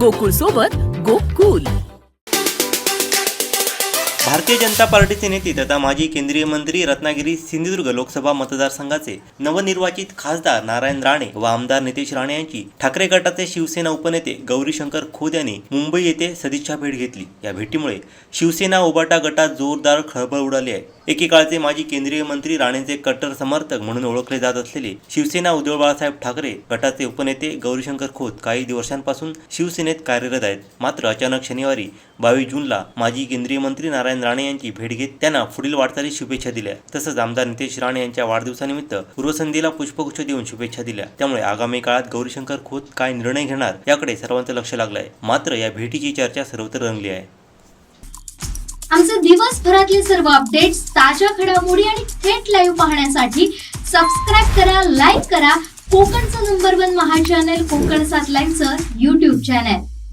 गोकुळ सोबत गोकुल. भारतीय जनता पार्टीचे नेते तथा माजी केंद्रीय मंत्री रत्नागिरी सिंधुदुर्ग लोकसभा मतदारसंघाचे नवनिर्वाचित खासदार नारायण राणे व आमदार नितेश राणे यांची ठाकरे गटाचे शिवसेना उपनेते गौरीशंकर खोद यांनी मुंबई येथे सदिच्छा भेट घेतली. या भेटीमुळे शिवसेना उबाटा गटात जोरदार खळबळ उडाली आहे. एकेकाळचे माजी केंद्रीय मंत्री राणेंचे कट्टर समर्थक म्हणून ओळखले जात असलेले शिवसेना उद्धव बाळासाहेब ठाकरे गटाचे उपनेते गौरीशंकर खोत काही दिवसांपासून शिवसेनेत कार्यरत आहेत. मात्र अचानक शनिवारी बावीस जूनला माजी केंद्रीय मंत्री नारायण राणे यांची भेट घेत त्यांना पुढील वाटचाली शुभेच्छा दिल्या. तसंच आमदार नितेश राणे यांच्या वाढदिवसानिमित्त पूर्वसंध्येला पुष्पगुच्छ देऊन शुभेच्छा दिल्या. त्यामुळे आगामी काळात गौरीशंकर खोत काय निर्णय घेणार याकडे सर्वांचं लक्ष लागलंय. मात्र या भेटीची चर्चा सर्वत्र रंगली आहे. आमचे दिवसभरातले सर्व अपडेट्स ताज्या घडामोडी आणि थेट लाईव्ह पाहण्यासाठी सबस्क्राईब करा लाईक करा. कोकणचं नंबर वन महा चॅनल कोकण सात लाईव्हचं युट्यूब चॅनल